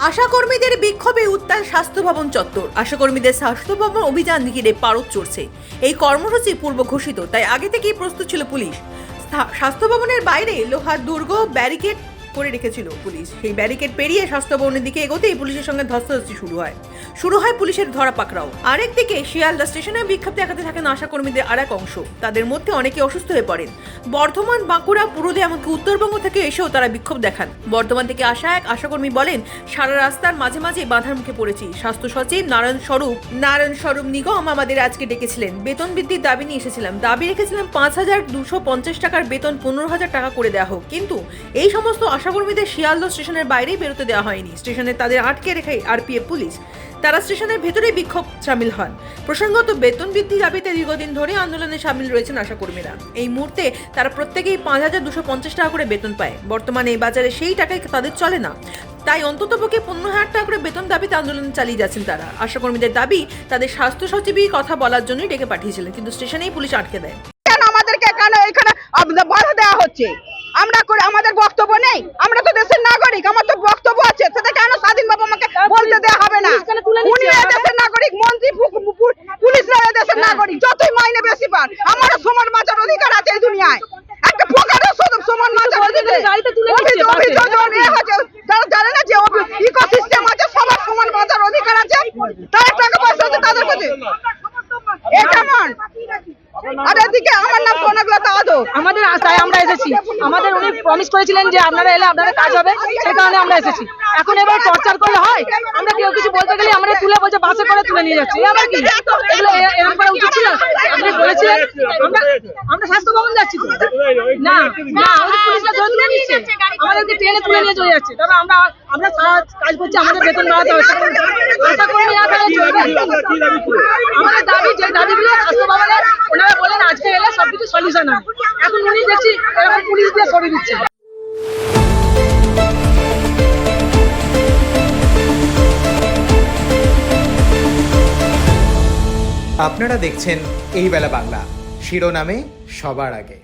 আশাকর্মীদের বিক্ষোভে উত্তাল স্বাস্থ্য ভবন চত্বর। আশাকর্মীদের স্বাস্থ্য ভবন অভিযান ঘিরে পারদ চড়ছে। এই কর্মসূচি পূর্ব ঘোষিত, তাই আগে থেকেই প্রস্তুত ছিল পুলিশ। স্থা- স্বাস্থ্য ভবনের বাইরে লোহার দুর্গ, ব্যারিকেড করে রেখেছিল পুলিশ। সেই ব্যারিকেড পেরিয়ে স্বাস্থ্য ভবনের দিকে এগোতেই পুলিশের সঙ্গে ধস্তাধস্তি শুরু হয়। শুরু হয় পুলিশের ধরা পাকড়াও। আরেকদিকে শিয়ালদা স্টেশনে বিক্ষোভ দেখাতে থাকেন আশাকর্মীদের আর এক অংশ। তাদের মধ্যে অনেকে অসুস্থ হয়ে পড়েন। বর্ধমান, বাঁকুড়া, পুরুলিয়া এমনকি উত্তরবঙ্গ থেকে এসেও তারা বিক্ষোভ দেখান। বর্ধমান থেকে আসা এক আশাকর্মী বলেন, সারা রাস্তার মাঝে মাঝে বাধার মুখে পড়েছি। স্বাস্থ্য সচিব নারায়ণ স্বরূপ নারায়ণ স্বরূপ নিগম আমাদের আজকে ডেকেছিলেন। বেতন বৃদ্ধির দাবি নিয়ে এসেছিলাম। দাবি রেখেছিলাম পাঁচ হাজার দুশো পঞ্চাশ টাকার বেতন পনেরো হাজার টাকা করে দেওয়া হোক। কিন্তু এই সমস্ত আশাকর্মীদের শিয়ালদহ স্টেশনের বাইরেই বেরোতে দেওয়া হয়নি। স্টেশনে তাদের আটকে রেখে আরপিএফ পুলিশ, তারা স্টেশনের ভেতরেই বিক্ষোভ সামিল হন। প্রসঙ্গত, বেতন বৃদ্ধি দাবিতে দীর্ঘদিন ধরে আন্দোলনে সামিল রয়েছেন আশাকর্মীরা। এই মুহূর্তে তারা প্রত্যেকেই পাঁচ হাজার দুশো পঞ্চাশ টাকা করে বেতন পায়। বর্তমানে এই বাজারে সেই টাকায় তাদের চলে না। তাই অন্ততপক্ষে পনেরো হাজার টাকা করে বেতন দাবিতে আন্দোলন চালিয়ে যাচ্ছেন তারা। আশাকর্মীদের দাবি, তাদের স্বাস্থ্য সচিবই কথা বলার জন্যই ডেকে পাঠিয়েছিলেন, কিন্তু স্টেশনেই পুলিশ আটকে দেয়। আমাদেরকে কেন এখানে বাধা দেওয়া হচ্ছে? আমরা করে আমাদের বক্তব্য নেই। আমরা তো দেশের নাগরিক আমার তো বক্তব্য আছে। সেটা কেন স্বাধীনভাবে আমাকে বলতে দেওয়া হবে না? উনি দেশের নাগরিক মন্ত্রী পুলিশরা দেশের নাগরিক। যতই মাইনে বেশি পান আমারও সমান বাঁচার অধিকার আছে এই দুনিয়ায়। একটা প্রকারের সমান বাঁচার অধিকার অভি- অভিযোজন এ যারা জানে না যে ইকোসিস্টেম আছে সবার সমান বাঁচার অধিকার আছে। তারা টাকা পয়সা আছে তাদের কাছে আর এদিকে আমার নাম আমাদের আশায় আমরা এসেছি। আমাদের উনি প্রমিস করেছিলেন যে আপনারা এলে আপনাদের কাজ হবে সেই কারণে আমরা এসেছি। এখন এবার টর্চার করলে হয়? আমরা কেউ কিছু বলতে গেলে আমরা তুলে বলছে বাসে করে তুলে নিয়ে যাচ্ছি। এ আবার কি? এগুলো এরকম করা উচিত ছিল? আপনি বলেছিলেন আমরা আমরা স্বাস্থ্য ভবন যাচ্ছি না না ওদের পুলিশরা ধরে তুলে নিচ্ছে আমাদেরকে ট্রেনে তুলে নিয়ে চলে যাচ্ছে। তবে আমরা আমরা কাজ করছি আমাদের বেতন বাড়াতে হবে। আশা করি না চলবে। আমাদের দাবি যে দাবিগুলো স্বাস্থ্য ভবনে ওনারা বলেন আজকে এলে হয় এখন উনি দেখছি এরকম পুলিশ দিয়ে সরিয়ে দিচ্ছে। আপনারা দেখছেন এই বেলা বাংলা। শিরোনামে সবার আগে।